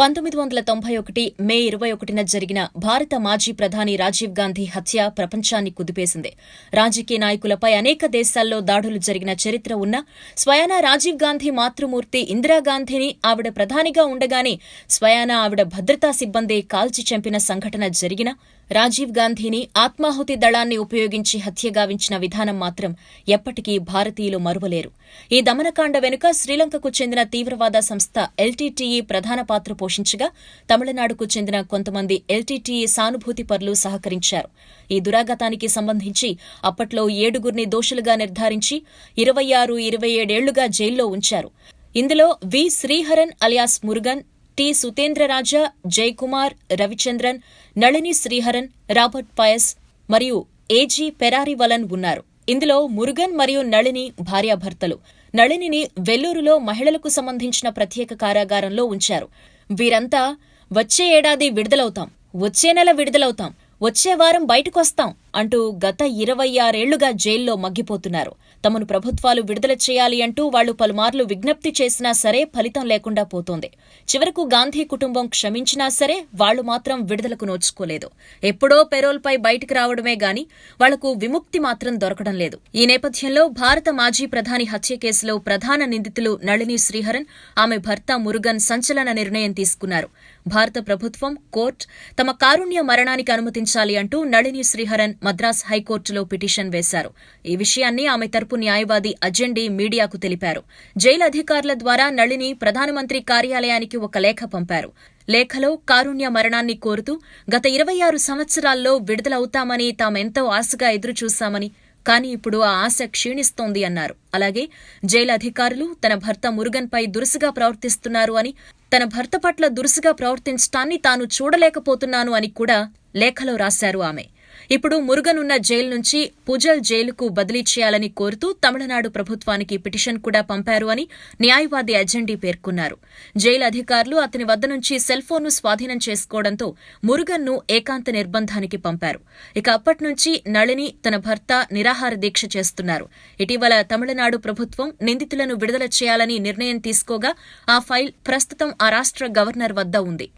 పంతొమ్మిది వందల తొంభై ఒకటి మే ఇరవై ఒకటిన జరిగిన భారత మాజీ ప్రధాని రాజీవ్ గాంధీ హత్య ప్రపంచాన్ని కుదిపేసింది. రాజకీయ నాయకులపై అనేక దేశాల్లో దాడులు జరిగిన చరిత్ర ఉన్న స్వయానా రాజీవ్ గాంధీ మాతృమూర్తి ఇందిరాగాంధీని ఆవిడ ప్రధానిగా ఉండగానే స్వయానా ఆవిడ భద్రతా సిబ్బంది కాల్చి చంపిన సంఘటన జరిగిన రాజీవ్ గాంధీని ఆత్మాహుతి దళాన్ని ఉపయోగించి హత్యగావించిన విధానం మాత్రం ఎప్పటికీ భారతీయులు మరువలేరు. ఈ దమనకాండ వెనుక శ్రీలంకకు చెందిన తీవ్రవాద సంస్థ ఎల్టీటీఈ ప్రధాన పాత్ర పోషించగా తమిళనాడుకు చెందిన కొంతమంది ఎల్టీటీఈ సానుభూతి పరులు సహకరించారు. ఈ దురాఘాతానికి సంబంధించి అప్పట్లో ఏడుగురిని దోషులుగా నిర్ధారించి ఇరవై ఆరు ఇరవై ఏడేళ్ళుగా జైల్లో ఉంచారు. ఇందులో V Sriharan alias Murugan T Suthendraraja Jayakumar Ravichandran Nalini Sriharan Robert Payas మరియు ఏజీ పెరారివలన్ ఉన్నారు. ఇందులో మురుగన్ మరియు నళిని భార్యాభర్తలు. నళినిని వెల్లూరులో మహిళలకు సంబంధించిన ప్రత్యేక కారాగారంలో ఉంచారు. వీరంతా వచ్చే ఏడాది విడుదలవుతాం. వచ్చే నెల విడుదలవుతాం. వచ్చే వారం బయటకొస్తాం అంటూ గత ఇరవై ఆరేళ్ళుగా జైల్లో మగ్గిపోతున్నారు. తమను ప్రభుత్వాలు విడుదల చేయాలి అంటూ వాళ్ళు పలుమార్లు విజ్ఞప్తి చేసినా సరే ఫలితం లేకుండా పోతోంది. చివరకు గాంధీ కుటుంబం క్షమించినా సరే వాళ్ళు మాత్రం విడుదలకు నోచుకోలేదు. ఎప్పుడో పెరోల్పై బయటకు రావడమే గాని వాళ్ళకు విముక్తి మాత్రం దొరకడం లేదు. ఈ నేపథ్యంలో భారత మాజీ ప్రధాని హత్య కేసులో ప్రధాన నిందితులు నళిని శ్రీహరన్ ఆమె భర్త మురుగన్ సంచలన నిర్ణయం తీసుకున్నారు. భారత ప్రభుత్వం కోర్టు తమ కారుణ్య మరణానికి అనుమతించాలి అంటూ నళిని శ్రీహరన్ మద్రాస్ హైకోర్టులో పిటిషన్ వేశారు. ఈ విషయాన్ని ఆమె తరపు న్యాయవాది అజెండి మీడియాకు తెలిపారు. జైలు అధికారుల ద్వారా నళిని ప్రధానమంత్రి కార్యాలయానికి ఒక లేఖ పంపారు. లేఖలో కారుణ్య మరణాన్ని కోరుతూ గత ఇరవై ఆరు సంవత్సరాల్లో విడుదలవుతామని తామెంతో ఆశగా ఎదురుచూశామని కానీ ఇప్పుడు ఆ ఆశ క్షీణిస్తోంది అన్నారు. అలాగే జైలు అధికారులు తన భర్త మురుగన్పై దురుసుగా ప్రవర్తిస్తున్నారు అని తన భర్త పట్ల దురుసుగా ప్రవర్తించటాన్ని తాను చూడలేకపోతున్నాను అని కూడా లేఖలో రాశారు ఆమె. ఇప్పుడు మురుగన్ ఉన్న జైలు నుంచి పుజల్ జైలుకు బదిలీ చేయాలని కోరుతూ తమిళనాడు ప్రభుత్వానికి పిటిషన్ కూడా పంపారు అని న్యాయవాది అజెండీ పేర్కొన్నారు. జైలు అధికారులు అతని వద్ద నుంచి సెల్ ఫోన్ను స్వాధీనం చేసుకోవడంతో మురుగన్ను ఏకాంత నిర్బంధానికి పంపారు. ఇక అప్పటి నుంచి నళిని తన భర్త నిరాహార దీక్ష చేస్తున్నారు. ఇటీవల తమిళనాడు ప్రభుత్వం నిందితులను విడుదల చేయాలని నిర్ణయం తీసుకోగా ఆ ఫైల్ ప్రస్తుతం ఆ రాష్ట్ర గవర్నర్ వద్ద ఉంది.